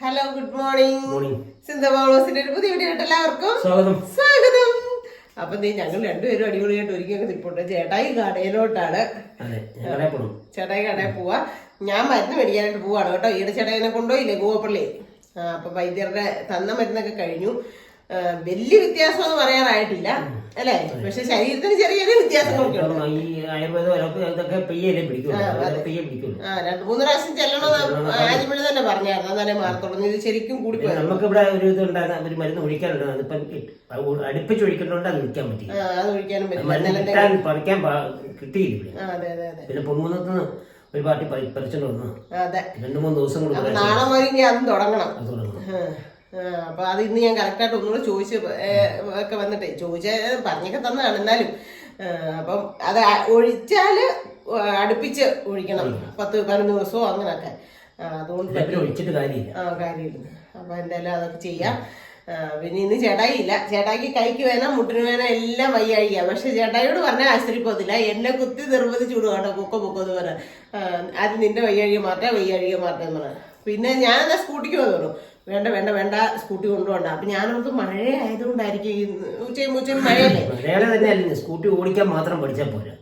Hello good morning സിന്ധമാളോസിന്റെ ഒരു പുതിയ video എല്ലാവർക്കും സ്വാഗതം. സ്വാഗതം. അപ്പൊ നീ ഞങ്ങൾ രണ്ടുപേരും അടിപൊളിയായിട്ട് ഒരുക്കിയൊക്കെ നിൽപ്പുണ്ട്. ചേട്ടായി കടയിലോട്ടാണ്. ചേട്ടായി കടയിൽ പോവാ. ഞാൻ മരുന്ന് മേടിക്കാനായിട്ട് പോവാണ് കേട്ടോ. ഈടെ ചേട്ടായിനെ കൊണ്ടുപോയില്ലേ ഗോവപ്പള്ളി ആ അപ്പൊ വൈദ്യരുടെ തന്ന മരുന്നൊക്കെ കഴിഞ്ഞു. ആ, വ്യത്യാസം എന്ന് പറയാറായിട്ടില്ല അല്ലേ? പക്ഷെ ശരീരത്തിന് ചെറിയ ചെറിയ വ്യത്യാസങ്ങളൊക്കെ ഉണ്ട്. കാരണം ഈ ആയുർവേദം അതൊക്കെ ഇതൊക്കെ പെയ്യല്ലേ പിടിക്കുള്ളൂ. അതൊക്കെ പെയ്യെ പിടിക്കുള്ളൂ. ആ രണ്ട് മൂന്ന് പ്രാവശ്യം ചെല്ലണമെന്ന് ആദ്യമേ തന്നെ പറഞ്ഞായിരുന്നു. എന്നാലേ മാറത്തുള്ളൂ. ഇത് ശരിക്കും കൂടി നമുക്ക് ഇവിടെ ഒരു ഇത് ഒരു മരുന്ന് ഒഴിക്കാനുണ്ട്. അതിപ്പം അടുപ്പിച്ച് ഒഴിക്കുന്നുണ്ട് അത് ഒഴിക്കാൻ പറ്റി അത് ഒഴിക്കാനും പറ്റില്ല. കിട്ടിയില്ല പിന്നെ ഒരു പാർട്ടി പറി- പറിച്ചോണ്ട് വന്നു. അതെ. രണ്ട് മൂന്ന് ദിവസം കൂടി നാളെ മുതൽ അത് തുടങ്ങണം. അത് തുടങ്ങും ആ, ആ, അപ്പൊ അത് ഇന്ന് ഞാൻ കറക്റ്റായിട്ട് ഒന്നുകൂടെ ചോദിച്ച് ഒക്കെ വന്നിട്ടേ. ചോദിച്ച പറഞ്ഞൊക്കെ തന്നതാണ് എന്നാലും. അപ്പം അത് ഒഴിച്ചാൽ അടുപ്പിച്ച് ഒഴിക്കണം. പത്ത് പതിനൊന്ന് ദിവസമോ അങ്ങനൊക്കെ. അതുകൊണ്ട് ഒഴിച്ചിട്ട് കാര്യമില്ല. ആ കാര്യമില്ല. അപ്പൊ എന്തായാലും അതൊക്കെ ചെയ്യാം. പിന്നെ ഇന്ന് ചേട്ടായി ഇല്ല ചേട്ടായിക്ക് കൈക്ക് വേന മുട്ടിന് വേന എല്ലാം വയ്യാഴിക പക്ഷെ ചേട്ടായിയോട് പറഞ്ഞാൽ ആശ്ചര്യപ്പോകത്തില്ല പോകത്തില്ല. എന്നെ കുത്തി നിർവധി വിടുക കേട്ടോ പൊക്കോ പൊക്കോ എന്ന് പറഞ്ഞാൽ. അത് നിന്റെ വയ്യാഴിക മാറ്റാ വയ്യാഴിക മാറ്റാന്ന് പറഞ്ഞാൽ. പിന്നെ ഞാൻ എന്നാ സ്കൂട്ടിക്ക് വന്നു വേണ്ട വേണ്ട വേണ്ട സ്കൂട്ടി കൊണ്ടുപോകണ്ട. അപ്പൊ ഞാനവർക്ക് മഴ ആയതുകൊണ്ടായിരിക്കും ഈ ഉച്ചയും ഉച്ചയും മഴയല്ലേ? തന്നെ അല്ലെങ്കിൽ സ്കൂട്ടി ഓടിക്കാൻ മാത്രം പഠിച്ചാൽ പോരാ.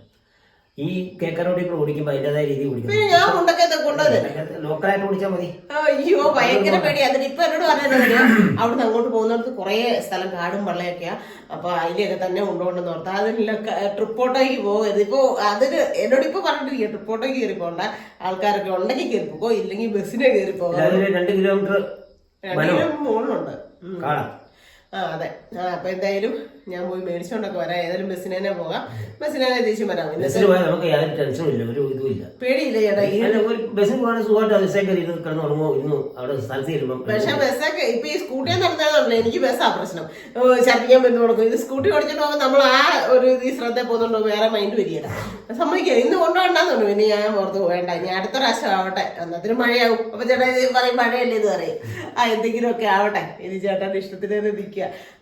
ഈ കേക്കറോടി കൂടെ ഓടിക്കുമ്പോൾ അതിന്റെതായ രീതി ഓടിക്കും ഞാൻ കൊണ്ടൊക്കെ കൊണ്ടുവന്നത് ലോക്കലായിട്ട് ഓടിച്ചാൽ മതി. അയ്യോ ഭയങ്കര പേടി അതിന് ഇപ്പൊ എന്നോട് പറഞ്ഞത് അവിടുന്ന് അങ്ങോട്ട് പോകുന്നിടത്ത് കുറെ സ്ഥലം കാടും വെള്ളയൊക്കെയാ. അപ്പൊ അതിലൊക്കെ തന്നെ കൊണ്ടുപോകണമെന്ന് ഓർത്താ. അതിനുള്ള ട്രിപ്പോട്ടോയ്ക്ക് പോകരുത്. ഇപ്പൊ അതിന് എന്നോട് ഇപ്പൊ പറഞ്ഞിട്ടില്ല ട്രിപ്പോട്ടോയ്ക്ക് കയറി പോകണ്ട. ആൾക്കാരൊക്കെ ഉണ്ടെങ്കിൽ കയറി പോകോ ഇല്ലെങ്കിൽ ബസ്സിനെ കയറി പോകാം രണ്ട് കിലോമീറ്റർ രണ്ടിനും മുകളിലുണ്ട് ഉം. കാണാം. ആ അതെ. ആ അപ്പൊ എന്തായാലും ഞാൻ പോയി മേടിച്ചോണ്ടൊക്കെ വരാം. ഏതായാലും ബസ്സിന് തന്നെ പോകാം. ബസ്സിന് തന്നെ തിരിച്ചു വരാം. ഇന്നത്തെ ബസ്സിൽ പോയാൽ നമുക്ക് യാതൊരു ടെൻഷനും ഇല്ല. ഒരു ഇതും ഇല്ല. പേടിയില്ല ചേട്ടാ. ഈ ഒരു ബസ്സിൽ പോകാൻ സുഖമായിട്ട് അതിസേ കയറി ഇരുന്ന് കിടന്ന് ഉറങ്ങുമോ? ഇരുന്നു അവിടെ സ്ഥലത്ത് ചെല്ലുമ്പോൾ പക്ഷെ ബസ്സൊക്കെ ഇപ്പൊ ഈ സ്കൂട്ടിയെ നടത്താന്നുണ്ടല്ലോ എനിക്ക് ബസ്സാ പ്രശ്നം. ഓ, ഛർദ്ദിക്കാൻ പറ്റുന്ന കൊടുക്കും ഇത് സ്കൂട്ടി ഓടിച്ചിട്ട് പോകുമ്പോൾ നമ്മൾ ആ ഒരു ഈ ശ്രദ്ധ പോകുന്നുണ്ടോ വേറെ മൈൻഡ് വരികയില്ല സമ്മതിക്കുക ഇന്ന് കൊണ്ടുപോകണ്ടെന്നുണ്ട്. പിന്നെ ഞാൻ ഓർത്ത് പോകേണ്ട ഞാൻ അടുത്ത പ്രാവശ്യം ആവട്ടെ. അന്നത്തിന് മഴയാവും. അപ്പൊ ചേട്ടാ ഇത് പറയും മഴയല്ലേ എന്ന് പറയും. ആ എന്തെങ്കിലുമൊക്കെ ആവട്ടെ. ഇനി ചേട്ടന്റെ ഇഷ്ടത്തിന് തന്നെ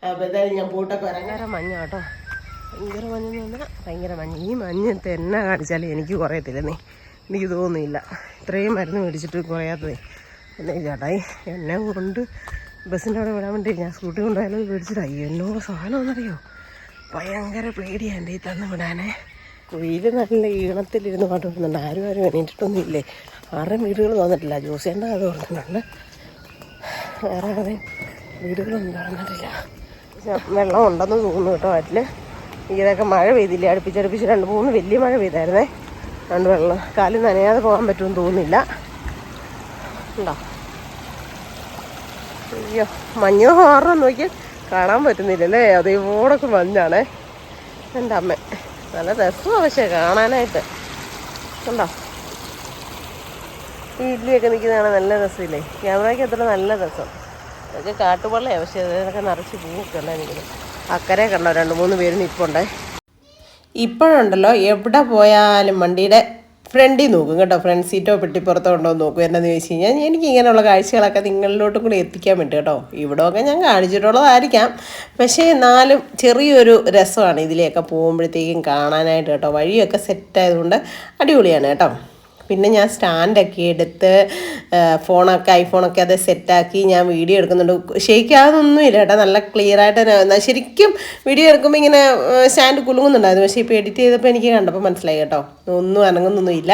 എന്തായാലും ഞാൻ ഭയങ്കര മഞ്ഞ ഭയങ്കര മഞ്ഞെന്ന് ഈ മഞ്ഞ് തന്നെ കാണിച്ചാലും എനിക്ക് കുറയത്തില്ലെന്നേ എനിക്ക് തോന്നുന്നില്ല. ഇത്രയും മരുന്ന് മേടിച്ചിട്ട് കുറയാത്തതേ. എന്നെ ചേട്ടായി? എന്നെ കൊണ്ട് ബസ്സിന്റെ അവിടെ വിടാൻ വേണ്ടി ഞാൻ സ്കൂട്ടി കൊണ്ടുപോയാലും മേടിച്ചിട്ടായി എന്നോ സാധനമെന്നറിയോ ഭയങ്കര പേടിയാണ് എന്റെ ഈ തന്നു വിടാനേ. വെയിൽ നല്ല ഈണത്തിലിരുന്ന് പാട്ട് വരുന്നുണ്ട് ആരും ആരും എണീറ്റിട്ടൊന്നും ഇല്ലേ? ആരുടെ വീടുകൾ തോന്നിട്ടില്ല ജോസിന്റെ അത് ഓർക്കുന്നുണ്ട് വേറെ വീടുകളൊന്നും കാണുന്നില്ല വെള്ളം ഉണ്ടെന്ന് തോന്നുന്നു കേട്ടോ അതിൽ ഇതൊക്കെ മഴ പെയ്തില്ല? അടുപ്പിച്ചടുപ്പിച്ച് രണ്ട് മൂന്ന് വലിയ മഴ പെയ്തായിരുന്നേ. രണ്ട് വെള്ളം കാലിൽ നനയാതെ പോകാൻ പറ്റുമെന്ന് തോന്നുന്നില്ല. ഉണ്ടോ? അയ്യോ മഞ്ഞോ മാറാൻ നോക്കി കാണാൻ പറ്റുന്നില്ലല്ലേ? അതേപോടൊക്കെ മഞ്ഞാണേ. എന്റെ അമ്മ നല്ല രസമാണ് പക്ഷേ കാണാനായിട്ട്. ഉണ്ടോ? ഈ ഇഡ്ഡലിയൊക്കെ നിൽക്കുന്ന കാണാൻ നല്ല രസമില്ലേ? ക്യാമറയ്ക്ക് എത്ര നല്ല രസം. ഇതൊക്കെ കാട്ടുപള്ളയാണ് പക്ഷേ ഇതിനൊക്കെ നിറച്ച് പൂവൊക്കെ ഉണ്ടേ അക്കരെ കണ്ടോ രണ്ട് മൂന്ന് പേര് നിൽപ്പുണ്ടേ. ഇപ്പോഴുണ്ടല്ലോ എവിടെ പോയാലും വണ്ടിയുടെ ഫ്രണ്ടിൽ നോക്കും കേട്ടോ ഫ്രണ്ട് സീറ്റോ പെട്ടിപ്പുറത്തോ ഉണ്ടോ നോക്കും. എന്നാന്ന് ചോദിച്ചു കഴിഞ്ഞാൽ എനിക്ക് ഇങ്ങനെയുള്ള കാഴ്ചകളൊക്കെ നിങ്ങളിലോട്ടും കൂടി എത്തിക്കാൻ വേണ്ടി കേട്ടോ. ഇവിടെയൊക്കെ ഞാൻ കാണിച്ചിട്ടുള്ളതായിരിക്കാം. പക്ഷേ എന്നാലും ചെറിയൊരു രസമാണ് ഇതിലെയൊക്കെ പോകുമ്പോഴത്തേക്കും കാണാനായിട്ട് കേട്ടോ. വഴിയൊക്കെ സെറ്റായതുകൊണ്ട് അടിപൊളിയാണ് കേട്ടോ. പിന്നെ ഞാൻ സ്റ്റാൻഡൊക്കെ എടുത്ത് ഫോണൊക്കെ ഐഫോണൊക്കെ അത് സെറ്റാക്കി ഞാൻ വീഡിയോ എടുക്കുന്നുണ്ട്. ശരിക്കും ഇല്ല കേട്ടോ. നല്ല ക്ലിയർ ആയിട്ട് തന്നെ ശരിക്കും വീഡിയോ എടുക്കുമ്പോൾ ഇങ്ങനെ സ്റ്റാൻഡ് കുലുങ്ങുന്നുണ്ടായിരുന്നു. പക്ഷേ ഇപ്പോൾ എഡിറ്റ് ചെയ്തപ്പോൾ എനിക്ക് കണ്ടപ്പോൾ മനസ്സിലായി കേട്ടോ. ഒന്നും അനങ്ങുന്നൊന്നും ഇല്ല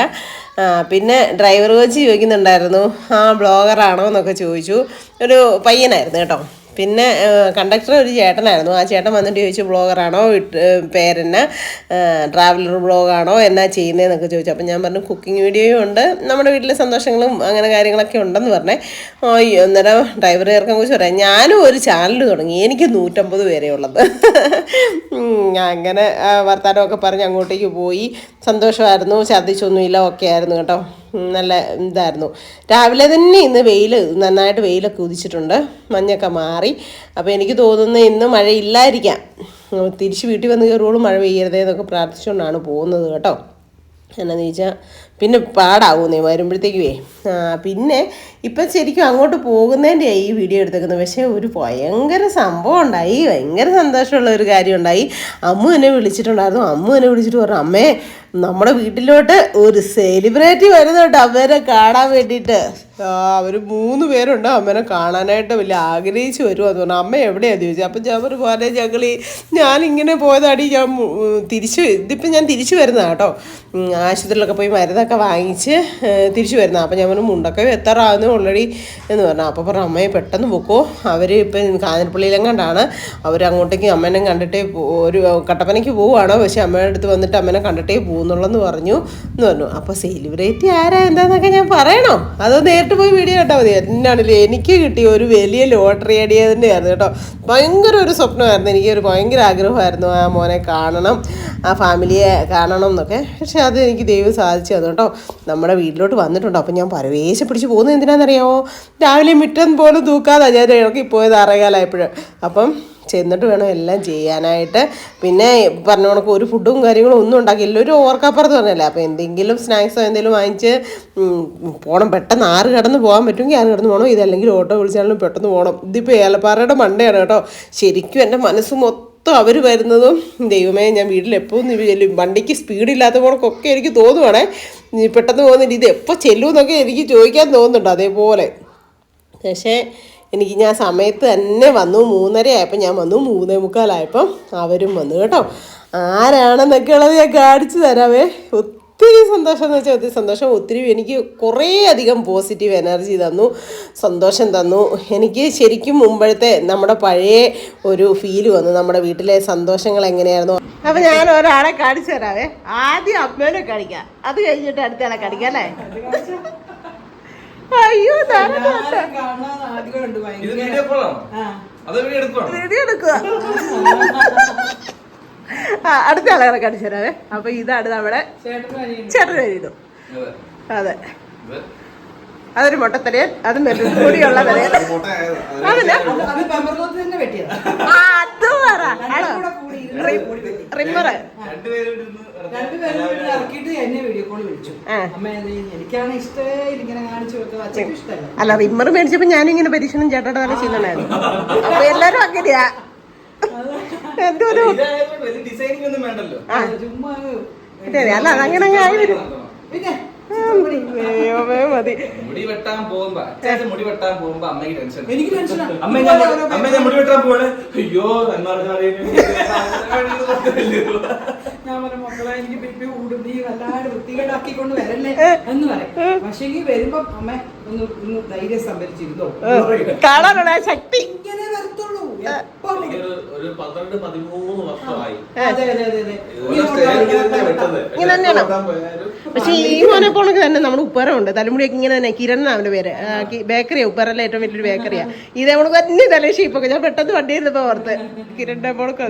പിന്നെ ഡ്രൈവർ വെച്ച് ചോദിക്കുന്നുണ്ടായിരുന്നു ആ ബ്ലോഗറാണോ എന്നൊക്കെ ചോദിച്ചു. ഒരു പയ്യനായിരുന്നു കേട്ടോ. പിന്നെ കണ്ടക്ടർ ഒരു ചേട്ടനായിരുന്നു. ആ ചേട്ടൻ വന്നിട്ട് ചോദിച്ചു ബ്ലോഗറാണോ? പേരന് ട്രാവലർ ബ്ലോഗാണോ? എന്നാ ചെയ്യുന്നതെന്നൊക്കെ ചോദിച്ചു. അപ്പം ഞാൻ പറഞ്ഞു കുക്കിംഗ് വീഡിയോയും ഉണ്ട്. നമ്മുടെ വീട്ടിലെ സന്തോഷങ്ങളും അങ്ങനെ കാര്യങ്ങളൊക്കെ ഉണ്ടെന്ന് പറഞ്ഞേ. അന്നേരം ഡ്രൈവർ ചേർക്കാൻ കുറിച്ച് പറയാം. ഞാനും ഒരു ചാനൽ തുടങ്ങി. എനിക്ക് നൂറ്റമ്പത് പേരേ ഉള്ളത്. ഞാൻ അങ്ങനെ വർത്താനമൊക്കെ പറഞ്ഞ് അങ്ങോട്ടേക്ക് പോയി. സന്തോഷമായിരുന്നു. ഛർദ്ദിച്ചൊന്നുമില്ല. ഓക്കെ ആയിരുന്നു കേട്ടോ. നല്ല ഇതായിരുന്നു. രാവിലെ തന്നെ ഇന്ന് വെയിൽ നന്നായിട്ട് വെയിലൊക്കെ ഉദിച്ചിട്ടുണ്ട്. മഞ്ഞൊക്കെ മാറി. അപ്പോൾ എനിക്ക് തോന്നുന്നു ഇന്ന് മഴയില്ലായിരിക്കാം തിരിച്ച് വീട്ടിൽ വന്ന് കയറുമ്പോഴും മഴ പെയ്യരുതേ എന്നൊക്കെ പ്രാർത്ഥിച്ചുകൊണ്ടാണ് പോകുന്നത് കേട്ടോ. എന്നാന്ന് ചോദിച്ചാൽ പിന്നെ പാടാവുന്നേ വരുമ്പോഴത്തേക്കുവേ. പിന്നെ ഇപ്പം ശരിക്കും അങ്ങോട്ട് പോകുന്നതിന്റെ ഈ വീഡിയോ എടുത്തേക്കുന്നത് പക്ഷേ ഒരു ഭയങ്കര സംഭവം ഉണ്ടായി. ഭയങ്കര സന്തോഷമുള്ള ഒരു കാര്യം ഉണ്ടായി. അമ്മു എന്നെ വിളിച്ചിട്ടുണ്ടായിരുന്നു. അമ്മു എന്നെ വിളിച്ചിട്ട് പറഞ്ഞു അമ്മേ നമ്മുടെ വീട്ടിലോട്ട് ഒരു സെലിബ്രിറ്റി വരുന്നുണ്ട് അമ്മേനെ കാണാൻ വേണ്ടിയിട്ട്. അവർ മൂന്ന് പേരുണ്ട് അമ്മേനെ കാണാനായിട്ട് വലിയ ആഗ്രഹിച്ച് വരുമെന്ന് പറഞ്ഞു. അമ്മ എവിടെയാണ് ചോദിച്ചു. അപ്പം ഞാൻ പോലെ ഞങ്ങൾ ഞാനിങ്ങനെ പോയതാടി ഞാൻ തിരിച്ച് ഇതിപ്പം ഞാൻ തിരിച്ചു വരുന്നതാണ് കേട്ടോ. ആശുപത്രിയിലൊക്കെ പോയി മരുന്നൊക്കെ വാങ്ങിച്ച് ഏ, തിരിച്ചു വരുന്നത്. അപ്പം ഞാൻ പറഞ്ഞു മുണ്ടൊക്കെ ആവുന്നു ഓൾറെഡി എന്ന് പറഞ്ഞു. അപ്പോൾ പറഞ്ഞു അമ്മയെ പെട്ടെന്ന് പൊക്കോ. അവർ ഇപ്പം കാഞ്ഞിരപ്പള്ളിയിലെങ്ങാണ്ടാണ് അവർ അങ്ങോട്ടേക്ക് അമ്മേനെ കണ്ടിട്ടേ ഒരു കട്ടപ്പനയ്ക്ക് പോവുകയാണ് പക്ഷേ അമ്മയുടെ അടുത്ത് വന്നിട്ട് അമ്മേനെ കണ്ടിട്ടേ പോകുന്നുള്ളെന്ന് പറഞ്ഞു എന്ന് പറഞ്ഞു. അപ്പോൾ സെലിബ്രിറ്റി ആരാ? എന്താന്നൊക്കെ ഞാൻ പറയണോ? അതോ നേരിട്ട് പോയി വീഡിയോ കേട്ടാൽ മതി. എന്നാണല്ലേ എനിക്ക് കിട്ടിയ ഒരു വലിയ ലോട്ടറി അടിയതിന്റെ ആയിരുന്നു കേട്ടോ. ഭയങ്കര ഒരു സ്വപ്നമായിരുന്നു. എനിക്കൊരു ഭയങ്കര ആഗ്രഹമായിരുന്നു ആ മോനെ കാണണം ആ ഫാമിലിയെ കാണണം എന്നൊക്കെ. പക്ഷേ അത് എനിക്ക് ദൈവം സാധിച്ചു. തന്നു കേട്ടോ നമ്മുടെ വീട്ടിലോട്ട് വന്നിട്ടുണ്ട്. അപ്പം ഞാൻ പരവേശ പിടിച്ച് പോകുന്നത് എന്തിനാണെന്നറിയാമോ രാവിലെ മിറ്റം പോലും തൂക്കാതെ ഞാൻ ഇറക്കി പോയത് അറകാലായപ്പോഴും. അപ്പം ചെന്നിട്ട് വേണം എല്ലാം ചെയ്യാനായിട്ട്. പിന്നെ പറഞ്ഞ കണക്ക് ഒരു ഫുഡും കാര്യങ്ങളും ഒന്നും ഉണ്ടാക്കിയില്ല. ഒരു ഓർക്കാപ്പുറത്ത് പറഞ്ഞല്ലേ? അപ്പോൾ എന്തെങ്കിലും സ്നാക്സോ എന്തെങ്കിലും വാങ്ങിച്ച് പോകണം പെട്ടെന്ന് ആറ് കടന്ന് പോകാൻ പറ്റുമെങ്കിൽ ആറ് കടന്ന് പോകണം. ഇതല്ലെങ്കിൽ ഓട്ടോ വിളിച്ചാലും പെട്ടെന്ന് പോകണം. ഇതിപ്പോൾ ഏലപ്പാറയുടെ മണ്ടയാണ് കേട്ടോ. ശരിക്കും എന്റെ മനസ്സ് മൊത്തം അവർ വരുന്നതും ദൈവമേ ഞാൻ വീട്ടിൽ എപ്പോഴും ചെല്ലും. വണ്ടിക്ക് സ്പീഡില്ലാത്ത പോണക്കൊക്കെ എനിക്ക് തോന്നുവാണേ. പെട്ടെന്ന് പോകുന്നില്ല ഇത് എപ്പോൾ ചെല്ലുമെന്നൊക്കെ എനിക്ക് ചോദിക്കാൻ തോന്നുന്നുണ്ട് അതേപോലെ. പക്ഷേ എനിക്ക് ഞാൻ സമയത്ത് തന്നെ വന്നു. മൂന്നര ആയപ്പോൾ ഞാൻ വന്നു. മൂന്നേ മുക്കാലായപ്പം അവരും വന്നു കേട്ടോ. ആരാണെന്നൊക്കെ ഉള്ളത് ഞാൻ കാണിച്ചു തരാവേ. ഒത്തിരി സന്തോഷം എന്ന് വെച്ചാൽ ഒത്തിരി സന്തോഷം. ഒത്തിരി എനിക്ക് കുറേ അധികം പോസിറ്റീവ് എനർജി തന്നു സന്തോഷം തന്നു. എനിക്ക് ശരിക്കും മുമ്പഴത്തെ നമ്മുടെ പഴയ ഒരു ഫീൽ വന്നു. നമ്മുടെ വീട്ടിലെ സന്തോഷങ്ങൾ എങ്ങനെയായിരുന്നു? അപ്പം ഞാൻ ഒരാളെ കാണിച്ചു തരാവേ. ആദ്യം അമ്മേനെ കാണിക്കാം. അത് കഴിഞ്ഞിട്ട് അടുത്തയാളെ കാണിക്കാം അല്ലേ? അയ്യോ വീഡിയോ എടുക്കുക അടുത്ത ആളെ കാണിച്ചു തരാവേ. അപ്പൊ ഇതാണ് നമ്മുടെ. ചേട്ടൻ എഴുതും അതെ. അതെ അതൊരു മുട്ടത്തലയൻ അത് കൂടിയുള്ള അല്ല റിമ്മർ മേടിച്ചപ്പോ ഞാനിങ്ങനെ പരീക്ഷണം ചേട്ടയുടെ തന്നെ ചെയ്യണമായിരുന്നു അപ്പൊ എല്ലാരും അങ്ങനെയാ. എന്റെ ഒരു അല്ല അതങ്ങനെ അങ്ങ് ആയി വരും. പിന്നെ ദൈവമേ മതി. മുടി വെട്ടാൻ പോകുമ്പോ മുടി വെട്ടാൻ പോകുമ്പോ അമ്മയ്ക്ക് ടെൻഷൻ എനിക്ക് ടെൻഷനാ. അമ്മ ഞാൻ അമ്മ ഞാൻ മുടി വെട്ടാൻ പോവാണ്. അയ്യോ എന്നാലും ഞാൻ പറഞ്ഞ മക്കളെ എനിക്ക് പിപ്പി കൂടും നീ വല്ലാണ്ട് വൃത്തികേടാക്കിക്കൊണ്ട് വരല്ലേ? എന്ന് പറയും. പക്ഷേ ഈ വരുമ്പോ അമ്മ കാണാനുള്ള ശക്തി. ഇങ്ങനെ തന്നെയാണോ? പക്ഷെ ഈ മോനെ പോണക്ക് തന്നെ നമ്മുടെ ഉപ്പറുണ്ട് തലമുടിയൊക്കെ ഇങ്ങനെ തന്നെ. കിരൺ അവന്റെ പേര്. ബേക്കറിയാ. ഉപ്പറല്ല ഏറ്റവും വലിയൊരു ബേക്കറിയാ. ഇത് നമ്മൾ തന്നെ തലേ ഷീപ്പൊക്കെ. ഞാൻ പെട്ടെന്ന് വണ്ടി ഇരുന്നപ്പോ ഓർത്ത് കിരണിന്റെ പോണക്ക്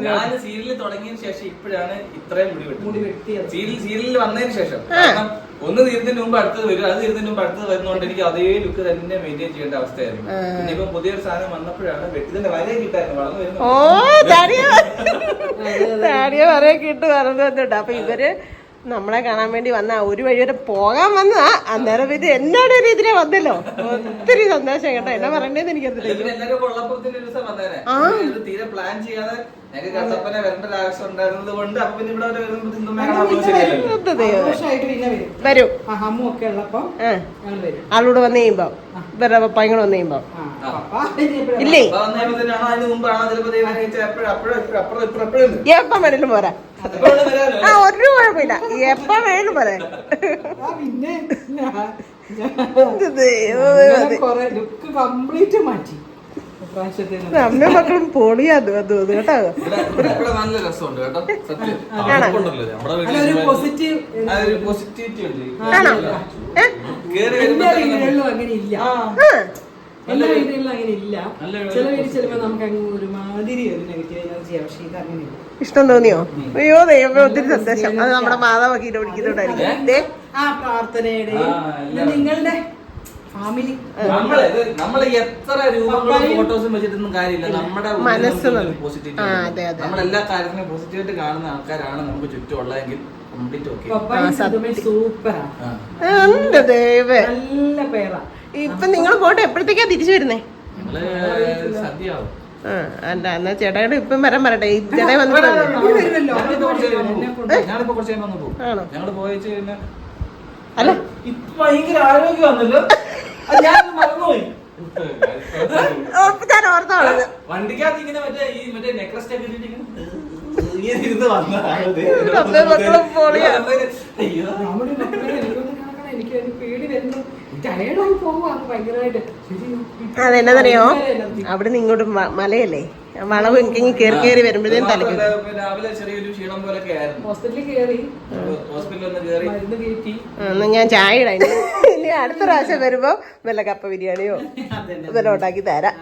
സീരിയൽ തുടങ്ങിയതിന് ശേഷം ഇപ്പോഴാണ് ഇത്രയും മുടി വെട്ടിയത്. സീരിയൽ സീരിയലിൽ വന്നതിന് ശേഷം. കാരണം ഒന്ന് തീരുന്നതിന് മുമ്പ് അടുത്തത് വരും അത് തീരുന്നതിന് മുമ്പ് അടുത്തത് വരുന്നതുകൊണ്ട് എനിക്ക് അതേ ലുക്ക് തന്നെ മെയിന്റെയിൻ ചെയ്യേണ്ട അവസ്ഥയായിരുന്നു. പിന്നെ ഇപ്പൊ പുതിയൊരു സാധനം വന്നപ്പോഴാണ് വെട്ടിന്റെ വരെ കിട്ടായിരുന്നു വളർന്നു വരുന്നു ഓ താടിയ താടിയ പറയാൻ കിട്ടു വളർന്നു വന്നിട്ട് അപ്പൊ ഇവർ നമ്മളെ കാണാൻ വേണ്ടി വന്ന ഒരു വഴി വരെ പോകാൻ വന്നതാ അന്നേരം ഇത് എന്നോട് ഒരു ഇതിനെ വന്നല്ലോ. ഒത്തിരി സന്തോഷം കേട്ടോ. എന്നാ പറയണ്ടേന്ന് എനിക്കറിയില്ല പിന്നെ ഞങ്ങൾക്ക് കട്ടപ്പന വരേണ്ട ഒരു ആവശ്യം ഉണ്ടായിരുന്നത് കൊണ്ട് അപ്പൊ പിന്നെ ഇവിടെ വരുമ്പോൾ വരും. ആളോട് വന്നു കഴിയുമ്പോ. ഇവരുടെ പപ്പായും കൂടെ വന്നു കഴിയുമ്പോ ഇല്ലേ? എപ്പം വേണേലും പോരാ. ആ ഒരു കുഴപ്പമില്ല. എപ്പം വേണേലും പോരാ. ആ, പിന്നെ ലുക്ക് കംപ്ലീറ്റ് മാറ്റി. അമ്മയും മക്കളും പൊളിയാത് അത് അത് കേട്ടോ. നല്ല രസമുണ്ട് കേട്ടോ സത്യം. ആണോ? ഉണ്ടല്ലോ ഒരു പോസിറ്റീവ് അതൊരു പോസിറ്റിവിറ്റി ഉണ്ട്. ആണോ ഏ? കേറി എല്ലാ വീടുകളിലും അങ്ങനെ ഇല്ല. ചില വീട്ടിൽ ചെല്ലുമ്പോൾ നമുക്ക് അങ്ങ് ഒരുമാതിരി ഒരു നെഗറ്റീവ് എനർജിയാണ് പക്ഷേ ഇത് അങ്ങനെയില്ല ഇഷ്ടം തോന്നിയോ? അയ്യോ ദൈവമേ ഒത്തിരി സന്തോഷം. അത് നമ്മുടെ മാതാവ് ഓടിക്കുന്നുണ്ടായിരിക്കും ദേ, ആ പ്രാർത്ഥനയുടെ ആ, നിങ്ങളുടെ ഫാമിലി. നമ്മൾ എത്ര രൂപങ്ങളും ഫോട്ടോസും വെച്ചിട്ടൊന്നും കാര്യമില്ല. നമ്മുടെ മനസ്സ്. നമ്മൾ എല്ലാ കാര്യത്തിനും പോസിറ്റീവായിട്ട് കാണുന്ന ആൾക്കാരാണ് നമുക്ക് ചുറ്റും ഉള്ളതെങ്കിൽ കംപ്ലീറ്റ് ഓക്കെ പപ്പായും സിദ്ധുമേ സൂപ്പറാ എന്റെ നല്ല പേരാ. ഇപ്പൊ നിങ്ങൾ പോട്ടെ എപ്പോഴത്തേക്കാ തിരിച്ചു വരുന്നേ? അല്ല എന്നാ ചേട്ടായിട്ട് ഇപ്പം വരാൻ പറയട്ടെ. ഈ ചേട്ടായി വന്നിട്ട് ആണോ? അല്ല. ഇപ്പൊ ഭയങ്കര ആരോഗ്യം വന്നല്ലോ ഞാൻ മറന്നുപോയി ഓ, ഞാൻ ഓർത്തോളത്. വണ്ടിക്കകത്ത് ഇങ്ങനെ മറ്റേ ഈ മറ്റേ നെക്ലസ്. അയ്യോ. നമ്മുടെ എനിക്ക് പേടി വരുന്നു. ടയർഡായി ഭയങ്കരമായിട്ട്. അതെന്നറിയോ അവിടെ നിന്ന് ഇങ്ങോട്ട് മലയല്ലേ? വളവ് എനിക്ക് കേറി കയറി വരുമ്പോഴത്തേനും തലയ്ക്കും രാവിലെ ചെറിയൊരു ക്ഷീണം പോലൊക്കെ ആയിരുന്നു. ഹോസ്പിറ്റലിൽ കയറി ഹോസ്പിറ്റലിൽ ഒന്ന് കയറി മരുന്ന് കയറ്റി. എന്നാ ഞാൻ ചായ ഇടാ ഇനി അടുത്ത പ്രാവശ്യം വരുമ്പോ വല്ല കപ്പ ബിരിയാണിയോ വല്ല ഉണ്ടാക്കി തരാം.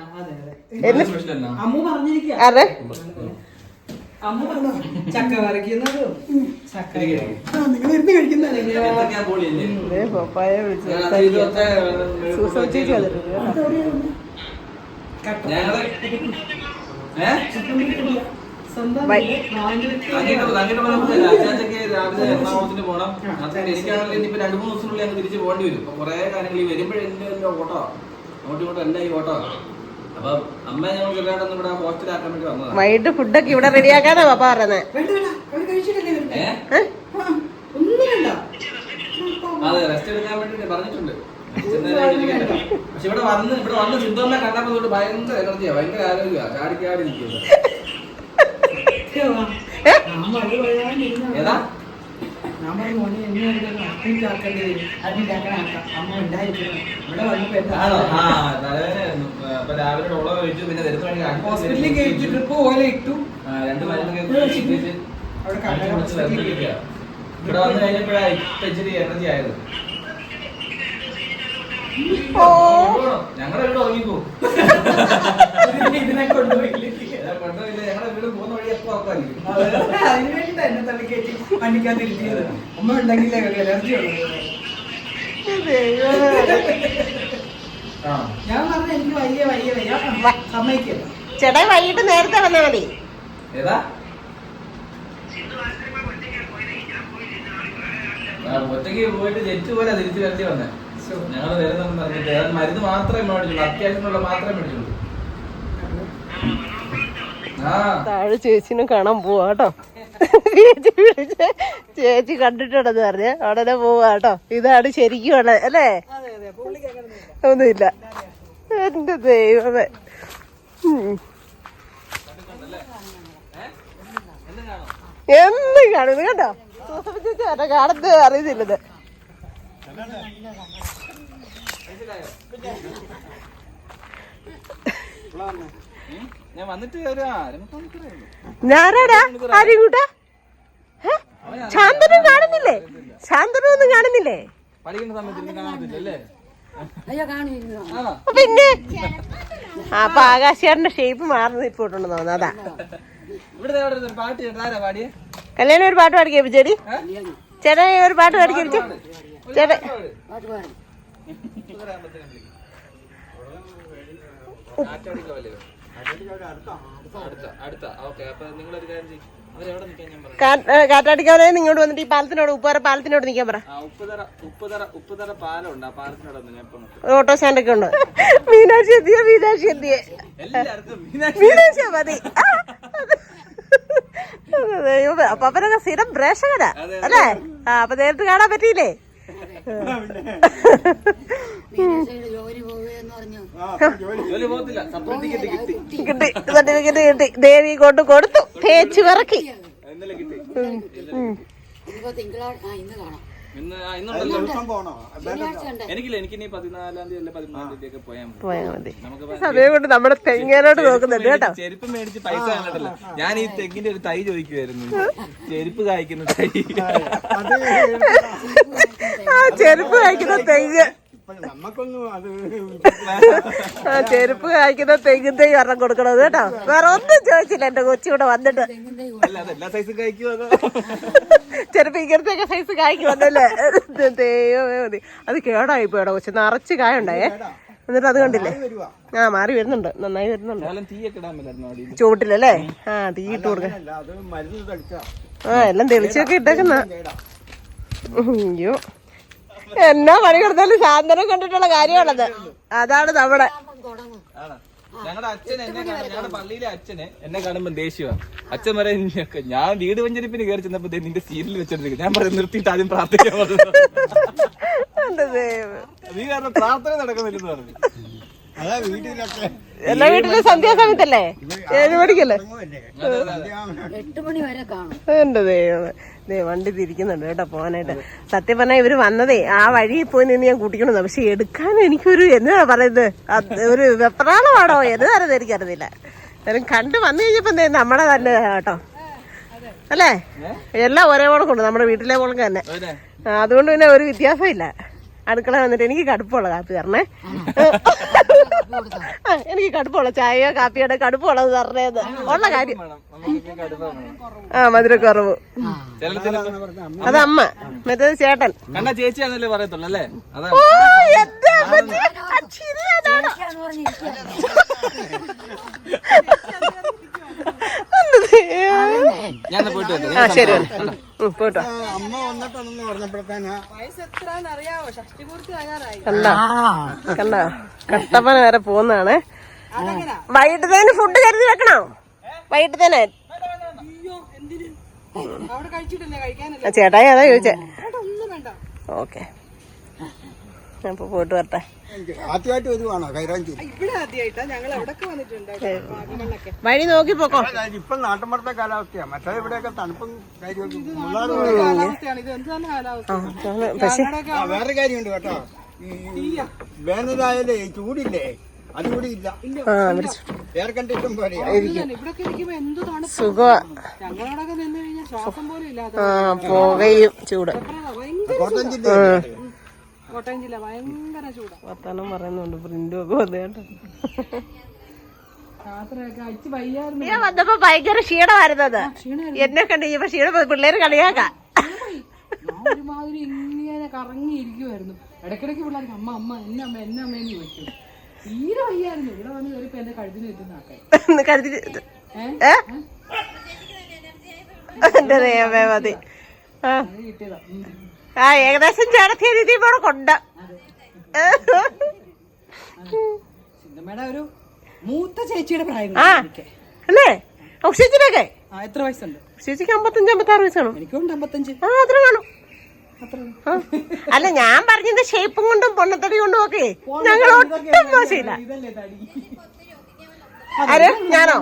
അമ്മ പറഞ്ഞിരിക്കുക അതെ. അമ്മ പറഞ്ഞു ചക്ക വരയ്ക്കുന്നതും പപ്പായ എറണാകുളത്തിന് അതുകൊണ്ട് എനിക്കാണെങ്കിൽ ഇനിയിപ്പോ രണ്ടു മൂന്ന് ദിവസത്തിനുള്ളിൽ അങ്ങ് തിരിച്ച് പോകേണ്ടി വരും. അപ്പൊ കുറെ കാര്യങ്ങൾ ഈ വരുമ്പോഴെല്ലാം ഓട്ടോ. അങ്ങോട്ടും ഇങ്ങോട്ടും എല്ലാം ഈ ഓട്ടോ. വൈകിട്ട് ഫുഡൊക്കെ ഇവിടെ റെഡിയാക്കാനാ പപ്പ ഇരിക്കട്ടെ. പക്ഷെ ഇവിടെ വന്ന് ഇവിടെ വന്ന് സിദ്ധമ്മ കണ്ടപ്പോ തൊട്ട് ഭയങ്കര എനർജിയാ ഭയങ്കര ആരോഗ്യമാ ചാടി ചാടി നിൽക്കുന്നത് ഞാൻ മഴ ഏതാ? ഞാൻ പറഞ്ഞു മോനെ എന്നെ അഡ്മിറ്റ് ആക്കേണ്ടത് അഡ്മിറ്റ് ആക്കാൻ ആക്കാം അമ്മ ഉണ്ടായിരിക്കണം. ഇവിടെ വന്നപ്പോ കഴിച്ചു ഹോസ്പിറ്റലിൽ കയറ്റി ട്രിപ്പ് പോലെ ഇട്ടു. ഇവിടെ വന്നു കഴിഞ്ഞപ്പോഴാണ് ഇച്ചിരി എനർജി ആയത്. ഓ. ഞങ്ങളുടെ വീട് ഉറങ്ങിപ്പോ ഇതിനെ കൊണ്ടുപോയില്ലേ? കൊണ്ടുപോയില്ല? ഞങ്ങളുടെ വീട് പോകുന്ന വഴി എപ്പോ ഉറപ്പായിരിക്കും അതിന് വേണ്ടി തന്നെ അമ്മ ഉണ്ടെങ്കിലേ എനർജി ഉള്ളത് ഞാൻ പറഞ്ഞു എനിക്ക് വയ്യ സമ്മതിക്കില്ല. ചേട്ടായി വൈകിട്ട് നേരത്തെ വന്നാ മതി. ഏതാ? ആ, ഒറ്റയ്ക്ക് പോയിട്ട് ജെറ്റ് പോലെ തിരിച്ചു വരത്തി വന്നേ. ഞങ്ങൾ വരുന്നെന്ന് പറഞ്ഞിട്ട് അത് മരുന്ന് മാത്രമേ മേടിച്ചുള്ളൂ. അത്യാവശ്യമുള്ള മാത്രമേ മേടിച്ചുള്ളൂ. താഴെ ചേച്ചിനെ കാണാൻ പോവാ ചേച്ചി വിളിച്ച് ചേച്ചി കണ്ടിട്ടുണ്ടെന്ന് പറഞ്ഞ് ഉടനെ പോവാ കേട്ടോ. ഇതാണ് ശരിക്കും ഉള്ളത് അല്ലേ? ഒന്നുമില്ല. എന്റെ ദൈവമേ. എന്ന് കാണുന്നു കേട്ടോ ചേച്ചി കാണുന്നത് അറിയുന്നില്ലത്. ഞാൻ വന്നിട്ട്. ഞാനാടാ ആരും കൂട്ടാ? ശാന്തനും കാണുന്നില്ലേ? ശാന്തനും ഒന്നും കാണുന്നില്ലേ? പഠിക്കുന്ന സമയത്ത് പിന്നെ ആ, അപ്പൊ ആകാശിയാറിന്റെ ഷേപ്പ് മാറുന്ന ഇപ്പോട്ടുണ്ടെന്ന് തോന്നുന്നു അതാ. കല്യാണം ഒരു പാട്ട് പാടി കേൾപ്പിച്ചേടി ചേട്ടാ ഒരു പാട്ട് പാടി. കേൾപ്പിച്ചു ചേട്ടാ അടുത്ത അടുത്ത ഓക്കെ അപ്പൊ നിങ്ങളൊരു കാര്യം ചെയ്യും അവരെവിടെ നിൽക്കാൻ ഞാൻ പറയാം കാ- ഏ, കാറ്റാടിക്കാതെ ഇങ്ങോട്ട് വന്നിട്ട് ഈ പാലത്തിനോട് ഉപ്പുതറ പാലത്തിനോട് നിൽക്കാൻ പറ. ഓട്ടോ സ്റ്റാൻഡ് ഒക്കെ ഉണ്ട്? മീനാക്ഷി എത്തിയ? മീനാക്ഷി എത്തിയെ. മീനാക്ഷി മതി. അപ്പൊ അവരൊക്കെ സ്ഥിരം പ്രേക്ഷകരാ അല്ലേ? അപ്പൊ നേരിട്ട് കാണാൻ പറ്റിയില്ലേ? കിട്ടി. കിട്ടി. സർട്ടിഫിക്കറ്റ് കിട്ടി. ദേവി കൊണ്ട് കൊടുത്തു. തേച്ചു വിറക്കി. അതേകൊണ്ട് സമയം കൊണ്ട് നമ്മുടെ തെങ്ങേനോട് നോക്കുന്നുണ്ട് കേട്ടോ. ചെരുപ്പ് മേടിച്ച് പൈസ കണ്ടിട്ടില്ല ഞാൻ ഈ തെങ്ങിന്റെ ഒരു തൈ ചോദിക്കുമായിരുന്നു ചെരുപ്പ് കായ്ക്കുന്ന തൈ. ആ ചെരുപ്പ് കായ്ക്കുന്ന തെങ്ങ്. ചെരുപ്പ് കായ്ക്കുന്ന തെങ്ങിൻ തൈ ഒരെണ്ണം കൊടുക്കണത് കേട്ടോ. വേറെ ഒന്നും ചോദിച്ചില്ല എന്റെ കൊച്ചിവിടെ വന്നിട്ട്. ചെരുപ്പ് ഇങ്ങനത്തെയൊക്കെ സൈസും കായ്ക്കും വന്നല്ലേ ദൈവമേ മതി. അത് കേടായി പോയടാ കൊച്ചു നിറച്ച് കായ ഉണ്ടായേ എന്നിട്ട് അത് കണ്ടില്ലേ? ആ മാറി വരുന്നുണ്ട് നന്നായി വരുന്നുണ്ട്. ചുവട്ടില്ലല്ലേ ആ തീ ഇട്ട് കൊടുക്കാൻ ആ എല്ലാം തെളിച്ചൊക്കെ ഇട്ടേക്കുന്ന. അയ്യോ. എന്നാ പണി കൊടുത്താലും സാന്ത്വനം കണ്ടിട്ടുള്ള കാര്യമാണത്. അതാണ് നമ്മുടെ ഞങ്ങളുടെ അച്ഛൻ എന്നെ കാണുമ്പോ ഞങ്ങളുടെ പള്ളിയിലെ അച്ഛന് എന്നെ കാണുമ്പോൾ ദേഷ്യമാണ് അച്ഛൻ വരെ ഞാൻ വീട് വഞ്ചരിപ്പിന് കയറി ചെന്നപ്പോ ദേ നിന്റെ സീരിയൽ വെച്ചോണ്ടിരിക്കും ഞാൻ പറയാം നിർത്തിയിട്ട് ആദ്യം പ്രാർത്ഥിക്കാൻ പറഞ്ഞു. നീ കാരണം പ്രാർത്ഥന നടക്കുന്നില്ലെന്ന് പറഞ്ഞു. അതാ വീട്ടിലൊക്കെ എല്ലാ വീട്ടിലും സന്ധ്യാസമയത്തല്ലേ? ഏഴ് മണിക്കല്ലേ? എട്ട് മണി വരെ കാണും എന്റെ ദൈവം വണ്ടി തിരിക്കുന്നുണ്ട് കേട്ടോ പോകാനായിട്ട്. സത്യം പറഞ്ഞാൽ ഇവർ വന്നതേ ആ വഴി പോയി നിന്ന് ഞാൻ കൂട്ടിക്കണമെന്ന് പക്ഷെ എടുക്കാൻ എനിക്കൊരു എന്നാ പറയുന്നത്? ഒരു വെപ്രാളമാണോ? എന്ന് തരുന്നത് എനിക്കറിയില്ല എന്തായാലും കണ്ടു വന്നു കഴിഞ്ഞപ്പോ എന്തേ നമ്മളെ തന്നെ കേട്ടോ. അല്ലേ? എല്ലാം ഒരേ കൊണ്ട് നമ്മുടെ വീട്ടിലെ പോലെ തന്നെ. അതുകൊണ്ട് പിന്നെ ഒരു വ്യത്യാസം ഇല്ല. അടുക്കള വന്നിട്ട് എനിക്ക് കടുപ്പമുള്ള കാപ്പി തരണേ. എനിക്ക് കടുപ്പുള്ള ചായയോ കാപ്പിയോ കടുപ്പമുള്ളത് തരണേന്ന്. ഉള്ള കാര്യം. ആ മധുരക്കുറവ്. അത് അമ്മ. മറ്റേത് ചേട്ടൻ. ചേച്ചി പറയത്തുള്ളൂ അല്ലേ? അതാണ്. എന്ത് ഞാൻ പോയിട്ട് വരാം. ശരി പോയിട്ടോ. അമ്മ വന്നിട്ടുണ്ടെന്ന് പറഞ്ഞപ്പോഴത്തേനാ കണ്ട കണ്ട കട്ടപ്പന വരെ പോന്നാണ്. അതെങ്ങനാ? വൈകിട്ടത്തേന് ഫുഡ് കരുതി വെക്കണോ? വൈകിട്ടത്തേന്? അയ്യോ എന്തിന്? അവിടെ കഴിച്ചിട്ടില്ലേ? കഴിക്കാനല്ലേ? ആ, ചേട്ടായി അതാ ചോദിച്ചേ. ഓക്കെ. അപ്പൊ പോയിട്ട് വരട്ടെ. ആദ്യമായിട്ട് വരുവാണോ? ഇവിടെ ആദ്യമായിട്ടാ. ഞങ്ങൾ വന്നിട്ടുണ്ട് വഴി നോക്കി പോക്കോ. ഇപ്പം നാട്ടിൻപുറത്തെ കാലാവസ്ഥയാ. മറ്റേ ഇവിടെയൊക്കെ തണുപ്പും കാര്യമൊക്കെ കാലാവസ്ഥയാണ്. വേറെ കാര്യമുണ്ട് കേട്ടോ. വേനലായാലേ ചൂടില്ലേ? അതുകൂടി ഇല്ല. എയർ കണ്ടീഷൻ പോലും പുകയും ചൂട്. കോട്ടയം ജില്ലയിലെ കോട്ടയം ജില്ല ഭയങ്കര ചൂടാ. വർത്താനം പറയുന്നുണ്ട് പ്രിന്റും ഒക്കെ വന്നു കേട്ടോ ഞാൻ വന്നപ്പോ ഭയങ്കര ക്ഷീണമായിരുന്നത് എന്നെ കണ്ട് ഇപ്പൊ ക്ഷീണം പിള്ളേര് കളിയാക്കാം. ഞാൻ ഒരുമാതിരി ഇങ്ങനെ കറങ്ങിയിരിക്കുമായിരുന്നു ഇടയ്ക്കിടയ്ക്ക് പിള്ളേർക്ക് അമ്മ അമ്മ എന്നെ അമ്മ എന്നെ അമ്മയെന്ന് ചോദിക്കും തീരെ വയ്യായിരുന്നു. ഇവിടെ വന്ന് കയറിപ്പോ എന്റെ കഴുതിന് എത്തുന്ന ആക്കാൻ കിട്ടിയതാ. ആ ഏകദേശം ചേട്ടത്തി രീതി കൂടെ കൊണ്ട്. ഒരു മൂത്ത ചേച്ചിയുടെ പ്രായം ആ എനിക്ക്. അല്ലേ? ഓക്സിജനൊക്കെ ആ എത്ര വയസ്സുണ്ട്? ചേച്ചിക്ക് അമ്പത്തഞ്ച് അമ്പത്താറ് വയസ്സാണോ? എനിക്കുണ്ട് അമ്പത്തഞ്ച്. ആ അത്ര കാണും അത്ര അല്ല ഞാൻ പറഞ്ഞത് ഷേപ്പും കൊണ്ടും പൊണ്ണത്തടി കൊണ്ടും ഒക്കെ ഞങ്ങൾ ഒട്ടും മോശമില്ല. ആര്? ഞാനോ?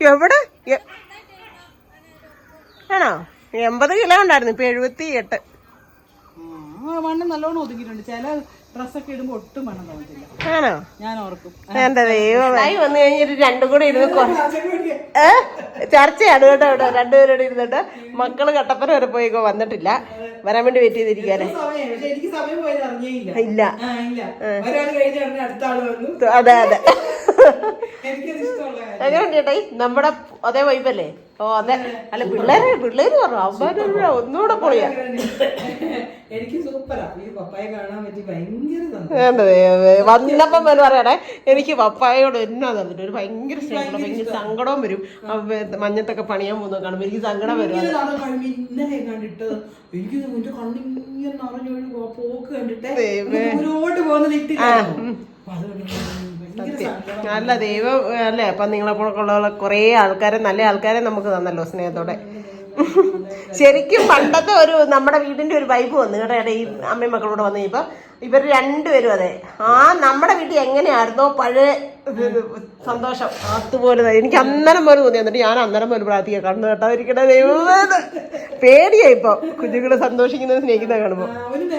എവിടെ? ആണോ? എൺപത് കിലോ ഉണ്ടായിരുന്നു ഇപ്പൊ എഴുപത്തി എട്ട് ആ വണ്ണം നല്ലോണം ഒതുങ്ങിയിട്ടുണ്ട്. ചില ഡ്രസ്സൊക്കെ ഇടുമ്പോ ഒട്ടും വണ്ണം തോന്നത്തില്ല. ആണോ? ഞാൻ ഓർക്കും എന്റെ ദൈവമായി വന്നു കഴിഞ്ഞിട്ട് രണ്ടും കൂടെ ഇരുന്ന് കൊ- ഏ? ചർച്ചയാണ് കേട്ടോ ഇവിടെ. രണ്ടുപേരോട് ഇരുന്നിട്ട്. മക്കൾ കട്ടപ്പന വരെ പോയി വന്നിട്ടില്ല. വരാൻ വേണ്ടി വെയിറ്റ് ചെയ്തിരിക്കാനേ. സമയം പക്ഷെ എനിക്ക് സമയം പോയത് അറിഞ്ഞേയില്ല ഇല്ല. ആ ഇല്ല. ഒരാൾ കഴിഞ്ഞ ഉടനെ അടുത്ത ആൾ വന്നു. അതെ അതെ. എങ്ങനെയുണ്ട് ചേട്ടായി നമ്മുടെ അതേ വൈബല്ലേ ഓ അതെ. അല്ല പിള്ളേര് പിള്ളേര് പറഞ്ഞു അമ്മാര് ഒന്നുകൂടെ പോയാ എനിക്ക് സൂപ്പറാ. ഈ പപ്പായ കാണാൻ പറ്റി ഭയങ്കര വന്നപ്പം പോലും പറയണേ എനിക്ക് പപ്പായോട് എന്നാ തന്നിട്ട് ഒരു ഭയങ്കര സ്നേഹമുള്ള ഭയങ്കര സങ്കടവും വരും. മഞ്ഞത്തൊക്കെ പണിയാൻ പോകുന്ന കാണും എനിക്ക് സങ്കടം വരും. ഇന്നലെ കണ്ടിട്ട് എനിക്ക് എന്റെ കണ്ണിങ്ങനെ നിറഞ്ഞൊരു പോക്ക് കണ്ടിട്ട്. അതുകൊണ്ട് ഭയങ്കര സങ്കടം അല്ല ദൈവം അല്ലേ? അപ്പൊ നിങ്ങളെപ്പോഴൊക്കെയുള്ള കുറേ ആൾക്കാരെ നല്ല ആൾക്കാരെ നമുക്ക് തന്നല്ലോ സ്നേഹത്തോടെ. ശരിക്കും പണ്ടത്തെ ഒരു നമ്മുടെ വീടിന്റെ ഒരു വൈബ് വന്നു. കേട്ടോ ഈ അമ്മയും മക്കളോട് വന്നു കഴിഞ്ഞപ്പോ ഇവർ രണ്ടുപേരും അതെ. ആ നമ്മുടെ വീട്ടിൽ എങ്ങനെയായിരുന്നോ പഴയ സന്തോഷം. അതുപോലെ തന്നെ. എനിക്ക് അന്നേരം പോലെ തോന്നി. എന്നിട്ട് ഞാൻ അന്നേരം പോലെ പ്രാർത്ഥിക്കുക. കണ്ണു കേട്ടോ ദൈവം പേടിയാ ഇപ്പൊ കുഞ്ഞുങ്ങളെ സന്തോഷിക്കുന്നത് സ്നേഹിക്കുന്നത് കാണുമ്പോ. അമ്മൂന്റെ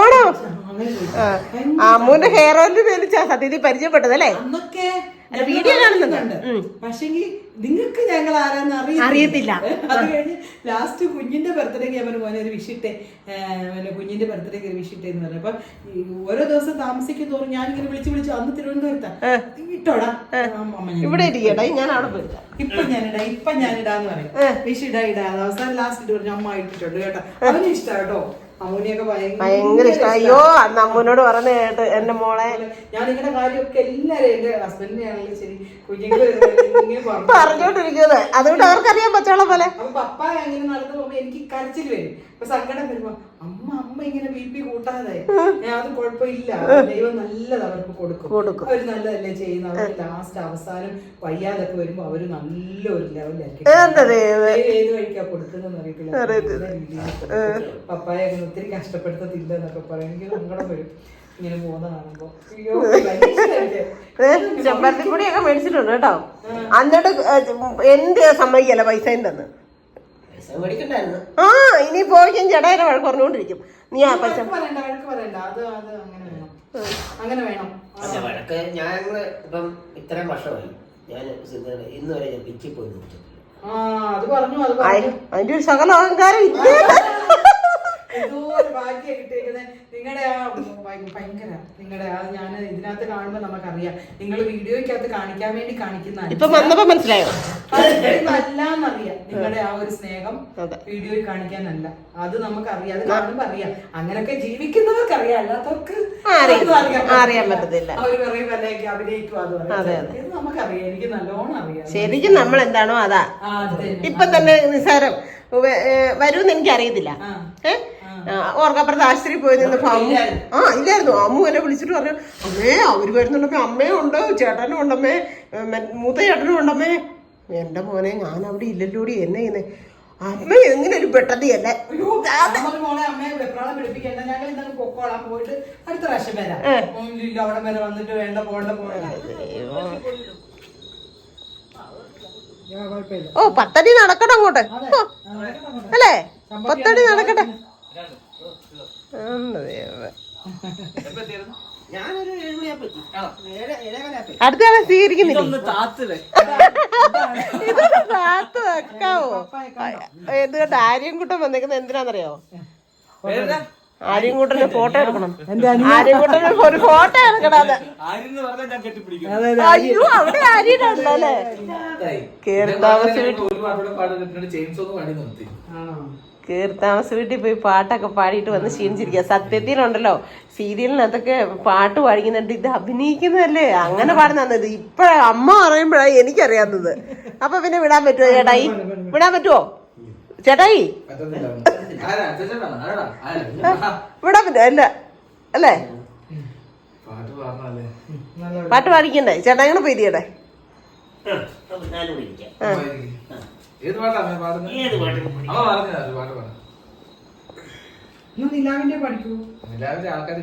ആണോ ഹെയർ ഓയിൽ മേടിച്ചാ സത്യത്തിൽ പരിചയപ്പെട്ടതല്ലേ? വീഡിയോ കാണുന്നുണ്ട്. പക്ഷെങ്കിൽ നിങ്ങൾക്ക് ഞങ്ങൾ ആരാന്ന് അറിയത്തില്ല. അത് കഴിഞ്ഞ് ലാസ്റ്റ് കുഞ്ഞിന്റെ ബർത്ത്ഡേക്ക് അവൻ പോലെ മോനെ ഒരു വിഷിട്ടെ പിന്നെ കുഞ്ഞിന്റെ ബർത്ത്ഡേക്ക് ഒരു വിഷിട്ടെ എന്ന് പറഞ്ഞു. അപ്പൊ ഓരോ ദിവസം താമസിക്കും തോറും ഞാൻ ഇങ്ങനെ വിളിച്ച് വിളിച്ച് അന്ന് തിരുവനന്തപുരത്താ. ഇട്ടോടാ. ഇവിടെ ഞാൻ അവിടെ പോയി ഇപ്പൊ ഞാനിടാ ഇപ്പൊ ഞാനിടാന്ന് പറയും. വിഷിടാ ഇടാ. അവസാനം ലാസ്റ്റ് ഇട്ട് പറഞ്ഞു അമ്മ ഇട്ടിട്ടുണ്ട് കേട്ടോ. അവന് ഇഷ്ടാ കേട്ടോ. ഭയങ്കര ഇഷ്ടം. അയ്യോ അന്ന് അമ്മൂനോട് പറഞ്ഞ കേട്ട് എന്റെ മോളെ. ഞാൻ നിങ്ങളുടെ കാര്യമൊക്കെ എല്ലാരും എന്റെ ഹസ്ബൻഡിനെ ആണെങ്കിലും ശരി പറഞ്ഞോണ്ടിരിക്കുന്നത് അതുകൊണ്ട് അവർക്കറിയാൻ പറ്റുള്ള പോലെ. അപ്പൊ പപ്പ ഇങ്ങനെ നടന്നു പോകുമ്പോ എനിക്ക് കരച്ചിൽ വരും. അപ്പൊ സങ്കടം വരുമ്പോ അമ്മ അമ്മ ഇങ്ങനെ ബി പി കൂട്ടാതെ. ഞാൻ അത് കുഴപ്പമില്ല. ദൈവം നല്ലത് അവർക്ക് കൊടുക്കും. കൊടുക്കും. അവർ നല്ലതല്ലേ ചെയ്യുന്ന അവർ ലാസ്റ്റ് അവസാനം വയ്യാതൊക്കെ വരുമ്പോ അവർ നല്ല ഒരു ലെവലായിരിക്കും. ഏത് വഴിക്കാ കൊടുക്കുന്നതെന്ന് അറിയത്തില്ല. പപ്പായ ഒത്തിരി കഷ്ടപ്പെടുത്തത്തില്ല എന്നൊക്കെ പറയും. എനിക്ക് സങ്കടം വരും. ഇങ്ങനെ പോകുന്ന കാണുമ്പോ. അയ്യോ ഭയങ്കര ചെമ്പരത്തിപ്പൊടിയൊക്കെ മേടിച്ചിട്ടുണ്ട് കേട്ടോ. എന്നിട്ട് എന്ത് സമ്മതിക്കല്ല പൈസയും തന്ന് പൈസ മേടിക്കണ്ടായിരുന്നു ആ ഇനി പോയി ചേട്ടായിരം വഴക്ക് പറഞ്ഞുകൊണ്ടിരിക്കും. നീ ആ പൈസ പറയണ്ട വഴക്ക് പറയണ്ട. അത് അത് അങ്ങനെ വേണം. പക്ഷെ വഴക്ക് ഞാൻ ഇപ്പം ഇത്രയും വർഷമായി. ഞാൻ ഇന്ന് വരെ ഞാൻ പിച്ചിൽ പോയി നോക്കിയിട്ടില്ല അത് പറഞ്ഞു അത് അതിന്റെ ഒരു സകല അഹങ്കാരം ഇല്ല? എന്തോ ഒരു ഭാഗ്യം കിട്ടിയേക്കുന്നത് നിങ്ങളുടെ ആ ഭയ- ഭയങ്കര നിങ്ങളുടെ ആ ഞാൻ ഇതിനകത്ത് കാണുമ്പോ നമുക്കറിയാം. നിങ്ങൾ വീഡിയോയ്ക്കകത്ത് കാണിക്കാൻ വേണ്ടി കാണിക്കുന്ന ഇപ്പൊ വന്നപ്പോ മനസ്സിലായോ? അല്ലാന്നറിയാം നിങ്ങളുടെ ആ ഒരു സ്നേഹം. വീഡിയോയിൽ കാണിക്കാനല്ല. അത് നമുക്കറിയാം അത് കാണുമ്പോ അറിയാം അങ്ങനൊക്കെ ജീവിക്കുന്നവർക്ക് അറിയാം. അല്ലാത്തവർക്ക്. അറിയാൻ പറ്റത്തില്ല. അവർ പറയും അല്ലെങ്കിൽ അഭിനയിക്കും അത് പറയും. നമുക്കറിയാം എനിക്ക് നല്ലോണം അറിയാം. ശരിക്കും നമ്മൾ എന്താണോ അതാ. ഇപ്പൊ തന്നെ നിസാരം. വരൂന്ന് എനിക്ക് അറിയത്തില്ല ആ. ഓർക്കപ്പുറത്ത് ആശുപത്രി പോയി നിന്നപ്പോ അമ്മ. ആ ഇല്ലായിരുന്നു. അമ്മു എന്നെ വിളിച്ചിട്ട് പറഞ്ഞു അമ്മേ അവർ വരുന്നുണ്ടപ്പോ അമ്മയും ഉണ്ട് ചേട്ടനും ഉണ്ടമ്മേ മൂത്ത ചേട്ടനും ഉണ്ടമ്മേ. എന്റെ മോനെ ഞാൻ അവിടെ ഇല്ലല്ലോടി എന്നെ ഇന്ന് അമ്മ എങ്ങനെ ഒരു പെട്ടതി അല്ലേ അടുത്ത പ്രാവശ്യം വരാം. ഉം, അവിടെ വരെ വന്നിട്ട് വേണ്ട ഓ പത്തടി നടക്കട്ടെ അങ്ങോട്ട്. അല്ലേ? പത്തടി നടക്കട്ടെ. അടുത്ത സ്വീകരിക്കുന്നില്ല? ഇതൊക്കെ കാത്തു വെക്കാവോ? എന്തുകൊണ്ട് ആര്യൻകുട്ടൻ വന്നേക്കുന്നത് എന്തിനാന്നറിയോ? ആര്യൻകുട്ടന് ഫോട്ടോ എടുക്കണം. ആര്യൻകുട്ടന് ഒരു ഫോട്ടോ എടുക്കണം അത് പറഞ്ഞാൽ ഞാൻ കെട്ടിപ്പിടിക്കും. അയ്യോ അവിടെ ആര്യനുണ്ടല്ലേ കേറി താമസ വീട്ടിൽ പോയി പാട്ടൊക്കെ പാടിയിട്ട് വന്ന് ക്ഷീണിച്ചിരിക്കുക. സത്യത്തിലുണ്ടല്ലോ സീരിയലിനകത്തൊക്കെ പാട്ട് പാടിക്കുന്നുണ്ട്. ഇത് അഭിനയിക്കുന്നതല്ലേ? അങ്ങനെ പാടുന്നത് ഇത് ഇപ്പഴാ അമ്മ പറയുമ്പോഴാണ് എനിക്കറിയാത്തത്. അപ്പൊ പിന്നെ വിടാൻ പറ്റുമോ ചേട്ടായി വിടാൻ പറ്റുമോ? ചേട്ടായി? വിടാൻ പറ്റുമോ? അല്ല. അല്ലേ? പാട്ട് പാടിക്കണ്ടേ? ചേട്ടായി ഇങ്ങനെ പോയി ചെയ്യട്ടെ ഞാനും വിളിക്കാം ഏത് പാട്ടാ അമ്മ പാടുന്നത് ഏത് പാട്ടും അമ്മ പറഞ്ഞ പാട്ട് പാടാം എന്നാ നിലാവിന്റെ പഠിക്കൂ നിലാവിന്റെ ആൾക്കാർ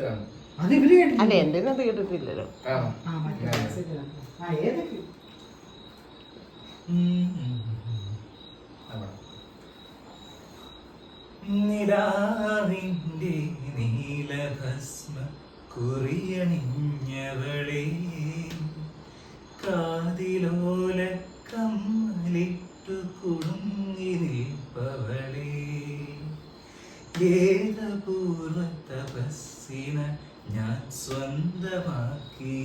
കാണും. അത് ഇവർ കേട്ടില്ല അല്ല എന്റെ അത് കേട്ടിട്ടില്ലല്ലോ. ആ മറ്റേ ഏതൊക്കെ. നിലാവിന്റെ നീലഭസ്മ കുറിയണിഞ്ഞവളെ കാതിലോല കമ്മലിട്ടു കുടുങ്ങി നിൽപ്പവളെ. ഏതപൂർവ തപസ്സിന ഞാൻ സ്വന്തമാക്കി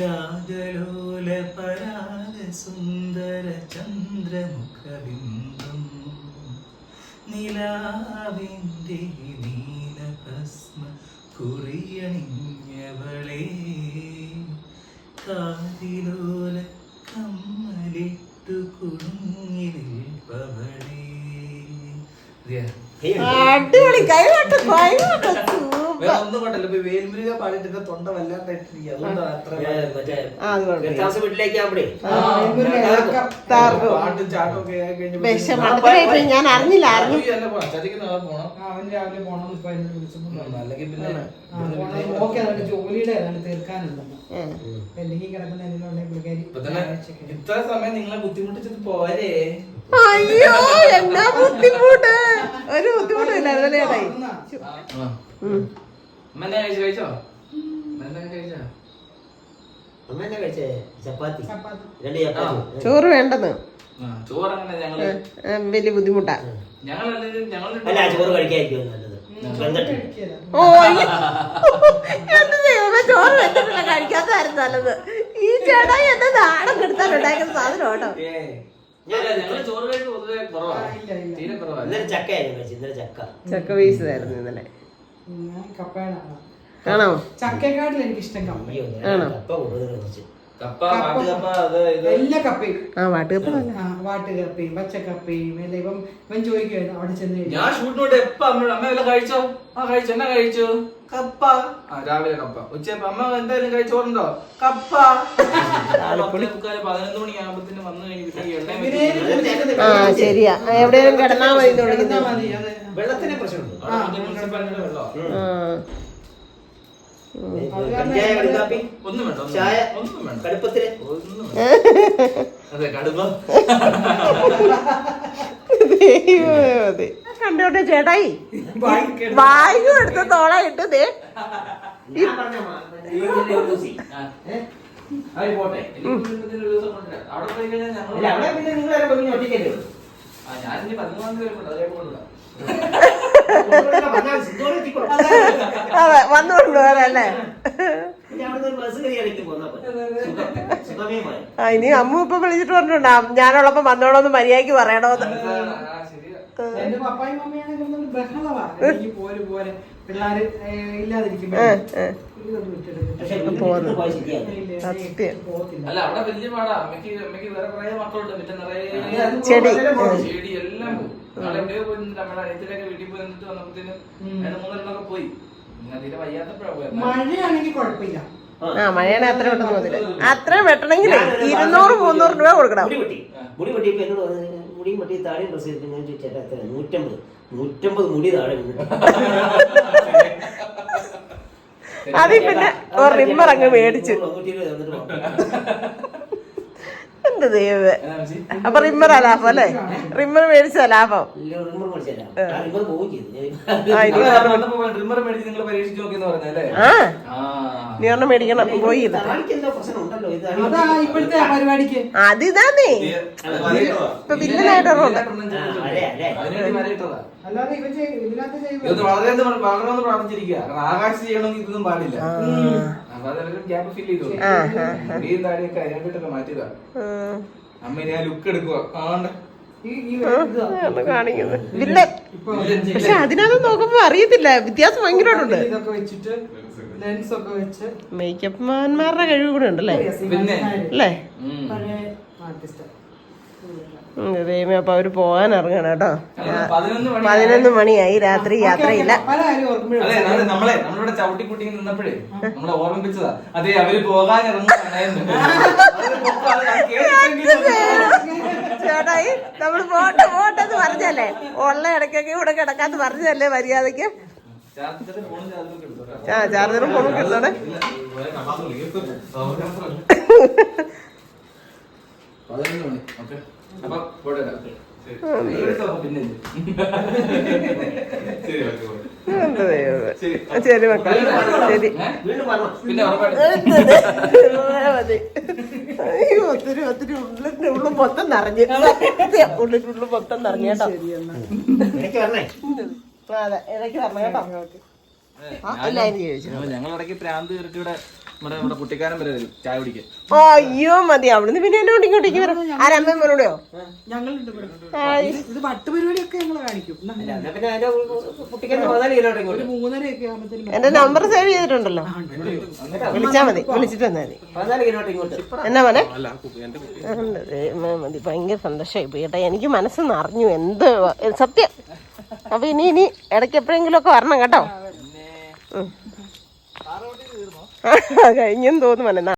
രാഗലോല പരാഗ സുന്ദര ചന്ദ്രമുഖബിംബം നിലാവിന്റെ നീലഭസ്മ കുറിയണിഞ്ഞവളേ. കാതിലോല അടിപൊളി. ഒന്നും കൊണ്ടല്ല. ഇപ്പൊ വേൽമുരുക തൊണ്ട ഞാൻ അറിഞ്ഞില്ല അറിഞ്ഞു. അല്ലെങ്കിൽ പിന്നെ ജോലിയുടെ ഏതാണ്ട് ഇത്ര സമയം നിങ്ങളെ ബുദ്ധിമുട്ടിച്ചത് പോരെ? അയ്യോ എന്നാ ബുദ്ധിമുട്ട്? ഒരു ബുദ്ധിമുട്ടില്ലായിരുന്നു ചേട്ടായി അമ്മ എന്നാ കഴിച്ചു? കഴിച്ചോ? അമ്മ എന്നാ കഴിച്ചോ? അമ്മ എന്നാ കഴിച്ചേ? ചപ്പാത്തി. ചപ്പാത്തി. രണ്ട് ചപ്പാത്തി. ചോറ് വേണ്ടെന്ന്. ആ, വലിയ ബുദ്ധിമുട്ടാ. ഓ എന്ത് ചോറ് വെച്ചിട്ടില്ല കഴിക്കാത്തതായിരുന്നു നല്ലത്. ഈ ചേട്ടാ എന്നെ നാടൻ കെടുത്താൻ ഉണ്ടാക്കുന്ന സാധനം കേട്ടോ. ചക്ക. ചക്ക വീശതായിരുന്നു ഇന്നലെ. ഞാൻ കപ്പയാണ്? ആണോ? ചക്കയെക്കാട്ടിൽ എനിക്ക് ഇഷ്ടം ആണോ? എല്ലാ കപ്പയും. ആ വാട്ടുകപ്പ വാട്ടുകപ്പയും പച്ചക്കപ്പയും എല്ലാം ഇപ്പം ഇവൻ ചോദിക്കുമായിരുന്നു അവിടെ ചെന്ന് ഞാൻ ഷൂട്ടിനോട്ട് എപ്പ അമ്മയോട് അമ്മ എല്ലാം കഴിച്ചോ? ആ കഴിച്ചു. എന്നാ കഴിച്ചു? കപ്പ. ആ രാവിലെ കപ്പ. ഉച്ചയപ്പോ അമ്മ എന്തായാലും കഴിച്ചോറുണ്ടോ കപ്പ. പതിനൊന്ന് മണിയാകുമ്പത്തിന് വന്നു കഴിഞ്ഞിട്ട് ആ ശരിയാ. എവിടെയും എവിടെയെങ്കിലും കിടന്നാ മതി എന്ന് വിളിക്കുന്നത് മതി അതെ. വെള്ളത്തിന് വെള്ളം ആ കഞ്ചായ കടുക്കാപ്പി ഒന്നും വേണ്ട ഒന്നും ചായ ഒന്നും വേണ്ട. കടുപ്പത്തിന് ഒന്നും വേണ്ട. അതെ കടുപ്പ. ദൈവമേ മതി. കണ്ടോട്ടെ ചേട്ടായി. വായു എടുത്ത് തോള ഇട്ട് ദേ. ഞാൻ അതേ വന്നുകൊണ്ട് വരല്ലേ. ആ ഇനി അമ്മ ഇപ്പൊ വിളിച്ചിട്ട് പറഞ്ഞിട്ടുണ്ടാ. ഞാനുള്ളപ്പോ വന്നോളൊന്ന് മര്യാദയ്ക്ക് പറയണോന്ന്. എന്റെ പപ്പായും മമ്മിയാണെങ്കിൽ പോലെ പോലെ പിള്ളേര് ഇല്ലാതിരിക്കുമ്പോ. സത്യം. ചെടി. ആ. മഴയാണ് അത്ര വെട്ടണം മുതൽ അത്ര വെട്ടണമെങ്കിൽ ഇരുന്നൂറ് മുന്നൂറ് രൂപ കൊടുക്കണം. മുടി വെട്ടി. മുടി വെട്ടിയപ്പോ എന്നോട് പറഞ്ഞു, മുടിയും വെട്ടി താഴെ ഡ്രസ്സ് ഞാൻ ചോദിച്ചാൽ എത്ര? നൂറ്റമ്പത്. നൂറ്റമ്പത് മുടി താഴെ. അതിൽ പിന്നെ ഒരു റിമ്മർ അങ്ങ് മേടിച്ചു. എന്ത് ദൈവമേ? അപ്പൊ റിമ്മർ ലാഭം അല്ലേ? റിമ്മർ മേടിച്ച ലാഭം. ഇല്ല, റിമ്മർ മേടിച്ചല്ല. ആ. റിമ്മർ പോവുകയും ആ ഇനി നിങ്ങൾ അവിടെ വന്നപ്പോ ഡ്രിമ്മർ മേടിച്ച് നിങ്ങൾ പരീക്ഷിച്ച് പറഞ്ഞല്ലേ ആ. ആ. നീ ഒരെണ്ണം മേടിക്കണം പോയി അത് ഇതാന്നേ എന്തോ പ്രശ്നം ഉണ്ടല്ലോ ഇത് അതാ ഇപ്പോഴത്തെ പരിപാടിക്ക്. അതിതാന്നേ ഇപ്പൊ വില്ലനായിട്ടുണ്ട് ആകാശ് ചെയ്യണമെങ്കിൽ ഇതൊന്നും പാടില്ല. അപ്പൊ അതെല്ലാം ഗ്യാപ്പ് ചെയ്തു താടിയൊക്കെ. അമ്മ ഞാൻ ലുക്ക് എടുക്കുക കാണിക്കുന്നത്. വില്ലൻ. പക്ഷെ അതിനകത്ത് നോക്കുമ്പോ അറിയത്തില്ല. വ്യത്യാസം ഭയങ്കരമായിട്ടുണ്ട്. ഇതൊക്കെ വെച്ചിട്ട് ലെൻസ് ഒക്കെ വെച്ച്. മേക്കപ്പ് മാന്മാരുടെ കഴിവ് കൂടെ ഉണ്ടല്ലേ? പിന്നെ? അല്ലേ? ദൈവമേ അപ്പൊ അവർ പോകാൻ ഇറങ്ങണം കേട്ടോ പതിനൊന്ന് മണിയായി രാത്രി യാത്രയില്ല നമ്മളെ നമ്മളിവിടെ ചവിട്ടിക്കുട്ടി നിന്നപ്പോഴേ നമ്മളെ ഓർമ്മിപ്പിച്ചതാ അതെ അവർ പോകാൻ ചേട്ടായി നമ്മൾ പോട്ടെ പോട്ടെ എന്ന് പറഞ്ഞല്ലേ ഉള്ള ഇടയ്ക്കൊക്കെ ഇവിടെ കിടക്കാന്ന് പറഞ്ഞല്ലേ മര്യാദയ്ക്ക് ആ ചാർജറും ഫോണും പതിനൊന്ന് മണി. ഓക്കെ. അപ്പൊ പോട്ടെ പിന്നെ എന്ത് ദൈവമേ. ശരി മക്കളെ. ശരി. വീണ്ടും പറഞ്ഞു പിന്നെ ഉറപ്പായിട്ടും മതി അയ്യോ ഒത്തിരി ഒത്തിരി ഉള്ളിന്റെ ഉള്ളു മൊത്തം നിറഞ്ഞു. ഉള്ളിന്റെ ഉള്ളു മൊത്തം നിറഞ്ഞേട്ടോ അതെ ഇടയ്ക്ക് വരണം കേട്ടോ. ഞങ്ങൾ ഇടയ്ക്ക് പ്രാന്ത് കയറിട്ട് ഇവിടെ നമ്മുടെ നമ്മുടെ കുട്ടിക്കാരൻ വരെ വരും. ചായ കുടിക്കാൻ. അയ്യോ മതി. അവിടുന്ന് പിന്നെ എന്നോട് ഇങ്ങോട്ടേക്ക് വരും. ആരമ്മ മോനോടെയോ? ഞങ്ങളുണ്ട് ഇവിടെ. ഇത് ഇത് വട്ടുപരിപാടിയൊക്കെ ഞങ്ങൾ കാണിക്കും. അല്ല, എന്നാ പിന്നെ അതിന്റെ കുട്ടിക്ക് പതിനാല് കിലോ ഇങ്ങോട്ട്. ഒരു മൂന്നരയൊക്കെ ആകുമ്പോഴത്തേനും എന്റെ നമ്പർ സേവ് ചെയ്തിട്ടുണ്ടല്ലോ. വിളിച്ചാ മതി. വിളിച്ചിട്ട് വന്നാ മതി. എന്നാ മോനെ? മതി. ഭയങ്കര സന്തോഷമായി പോയി കേട്ടോ. എനിക്ക് മനസ്സ് നിറഞ്ഞു എന്ത് സത്യം. അപ്പൊ ഇനി ഇനി ഇടയ്ക്ക് എപ്പോഴെങ്കിലും ഒക്കെ വരണം കേട്ടോ. കഴിഞ്ഞെന്ന് തോന്നുന്നു മോനെ